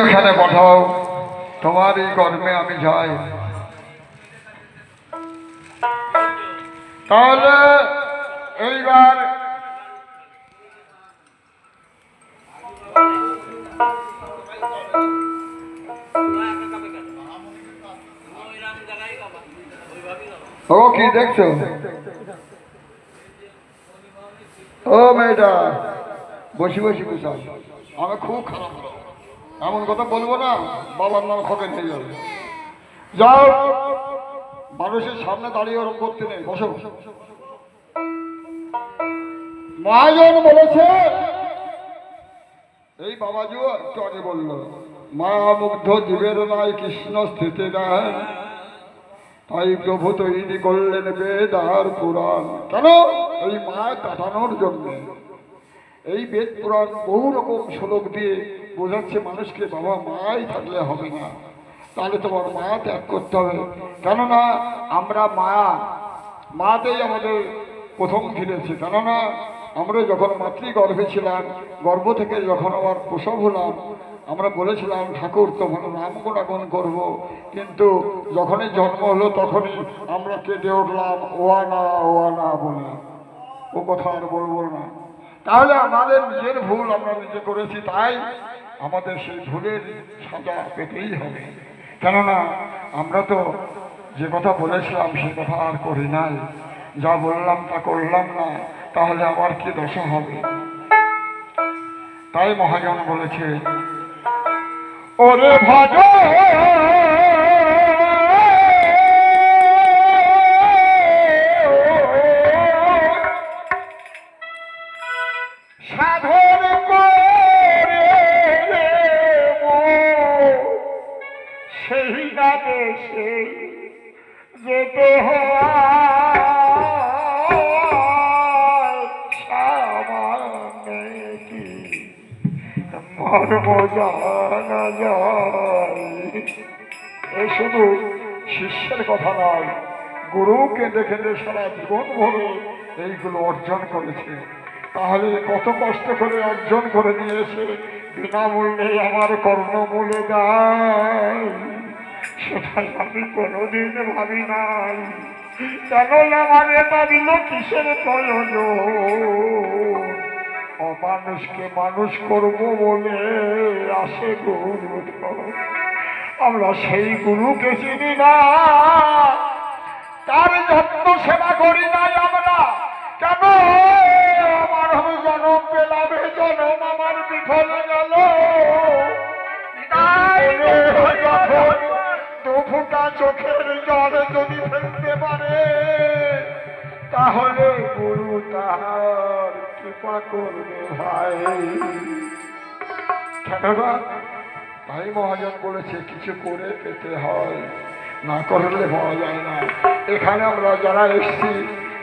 এখানে পাঠাও তোমার এই কর্মে আমি যাই। তাহলে এইবার ও, কি দেখছ? ও, মেয়েটা। বসি বসি বসাও আমি খুব খারাপ। এমন কথা বলব না, বাবার নাম খোকেন হয়ে যাবে। যাও, মানুষের সামনে দাঁড়িয়ে ওরকম করতে নেই, বসো। মহাজন বলেছে, এই বাবাজিও একটু আগে বলল, মা মুগ্ধ জীবের নাই, কৃষ্ণ স্থিতি দেন তাই প্রভু তৈরি করলেন বেদ আর পুরাণ। কেন? এই মায় কাটানোর জন্য। এই বেদ পুরাণ বহু রকম শ্লোক দিয়ে বোঝাচ্ছে মানুষকে বাবা মাই থাকলে হবে না। তাহলে তোমার মা ত্যাগ করতে হবে। কেননা আমরা মা, মাতেই আমাদের প্রথম ফিরেছে। কেননা আমরা যখন মাতৃ গর্ভে ছিলাম, গর্ভ থেকে যখন আমার প্রসব হলাম, আমরা বলেছিলাম, ঠাকুর তখন নাম গুণাগুণ করব। কিন্তু যখনই জন্ম হলো, তখনই আমরা কেটে উঠলাম, ওয়ানা ওয়ানা বলে। ও কথা আর বলব না। তাহলে আমাদের নিজের ভুল আমরা নিজে করেছি, তাই আমাদের সেই ভুলের সাজা পেতেই হবে। কেননা, আমরা তো যে কথা বলেছিলাম, সে কথা আর করি নাই। যা বললাম তা করলাম না, তাহলে আবার কি দশা হবে? তাই মহাজন বলেছে, ওরে ভজ দেশে যেতে মর্ম জানা যায় এ শুধু শিষ্যের কথা নয়, গুরুকে দেখে সারা জীবন ভরে এইগুলো অর্জন করেছে। তাহলে কত কষ্ট করে অর্জন করে নিয়েছে, বিনামূল্যে আমার কর্ণমূলে দেয় সেটাই আমি কোনোদিন ভাবি নাই। কেন আমার দিল কিসের প্রয়োজন? অমানুষকে মানুষ করব বলে আসে গুরু আমরা সেই গুরুকে চিনি না। তার যত্ন সেবা করি নাই আমরা। কেন? আমার জনম পেলামে জনম আমার বিফলে ফুটা চোখের জল যদি ফেলতে পারে, তাহলে গুরু তাহার কৃপা করবে ভাই। তাই মহাজন বলেছে, কিছু করে পেতে হয়, না করলে পাওয়া যায় না। এখানে আমরা যারা এসছি,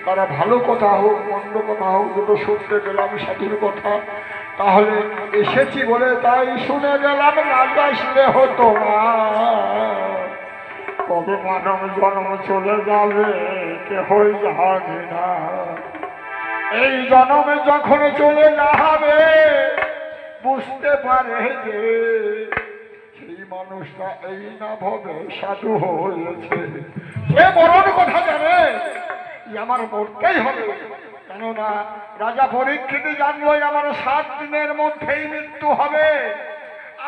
তারা ভালো কথা হোক, মন্দ কথা হোক, দুটো শুনতে গেলাম, সাধুর কথা। তাহলে এসেছি বলে তাই শুনে গেলাম, না আসলে হতো না। কবে মানব জন্ম চলে যাবে কেহই জানে না। এই জন্মে যখন চলে যাবে, বুঝতে পারে যে সেই মানুষটা এই না ভবে সাধু হয়েছে। সে বড় কথা জানে আমার মরতেই হবে। কেননা রাজা পরীক্ষিত জানলো আমার সাত দিনের মধ্যেই মৃত্যু হবে।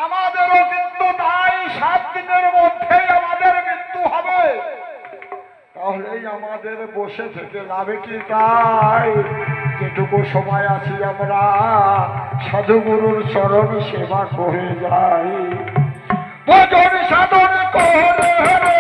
আমাদেরও কিন্তু তাই সাত দিনের মধ্যেই আমাদের হবে। তাহলেই আমাদের বসে থেকে লাভে কি তাই? যেটুকু সময় আছি আমরা, সাধুগুরুর চরণ সেবা করে যাই। সাধন করে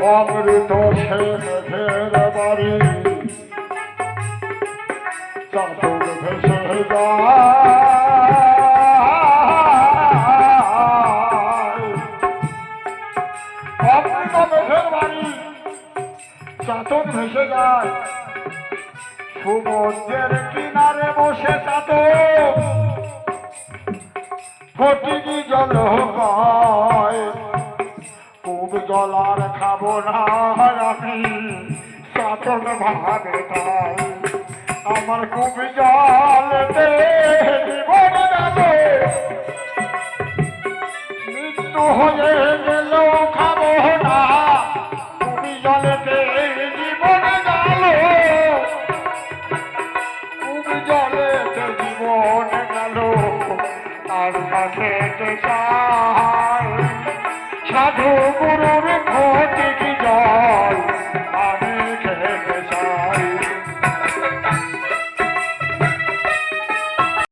ভেসে মেঘের বাড়ি। চাতক ভেসে অমৃত মেঘের বাড়ি চাতক ভেসে যায়। সমুদ্রের কিনারে বসে চাতক ফটিকি জল আর খাব না আমি সাতন ভাবে তাই। আমার খুব জল জীবন মৃত্যু হয়ে গেলেও খাব না সাধু গুরুর